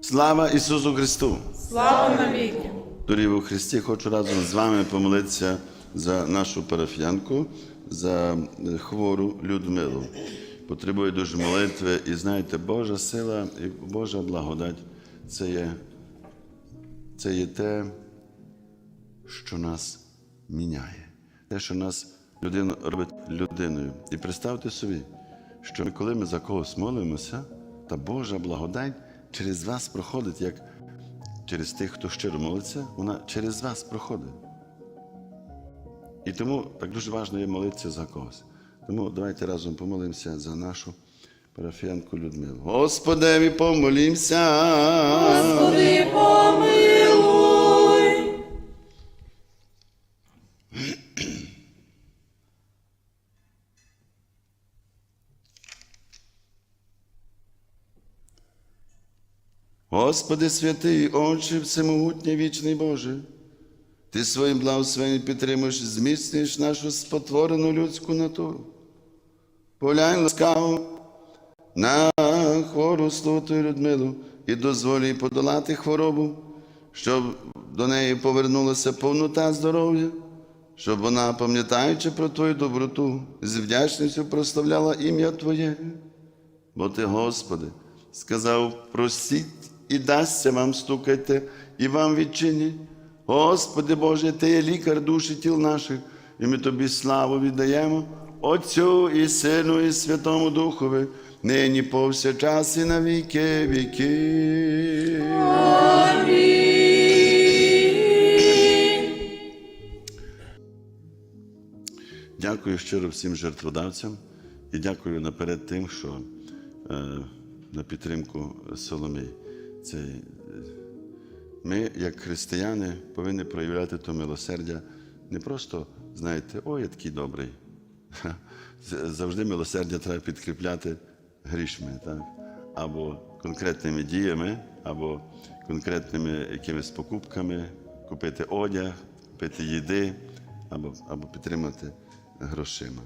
Слава Ісусу Христу! Слава навіки! Дорогі у Христі, хочу разом з вами помолитися за нашу парафіянку, за е, хвору Людмилу. Потребує дуже молитви, і знаєте, Божа сила і Божа благодать це є, це є те, що нас міняє, те, що нас людину робить людиною. І представте собі, що коли ми за когось молимося, та Божа благодать через вас проходить, як через тих, хто щиро молиться, вона через вас проходить. І тому так дуже важливо є молитися за когось. Тому давайте разом помолимося за нашу парафіянку Людмилу. Господеві помолімся. Господи, Господи святий, Отче, всемогутній вічний Боже, Ти своїм благословенням підтримуєш, зміцнюєш нашу спотворену людську натуру. Поглянь ласкаво на хвору слуту Людмилу і дозволь їй подолати хворобу, щоб до неї повернулася повнота здоров'я, щоб вона, пам'ятаючи про Твою доброту, з вдячністю прославляла ім'я Твоє. Бо ти, Господи, сказав, просіть і дасться вам стукайте, і вам відчинять. Господи Боже, Ти є лікар душі тіл наших, і ми Тобі славу віддаємо, Отцю і Сину, і Святому Духові, нині повсякчас і на віки віки. Дякую щиро всім жертводавцям і дякую наперед тим, що е, на підтримку Соломії. Це, е, ми, як християни, повинні проявляти то милосердя не просто, знаєте, ой, я такий добрий. Завжди милосердя треба підкріпляти грішми, так? або конкретними діями, або конкретними якимись покупками, купити одяг, купити їди, або, або підтримати грошима.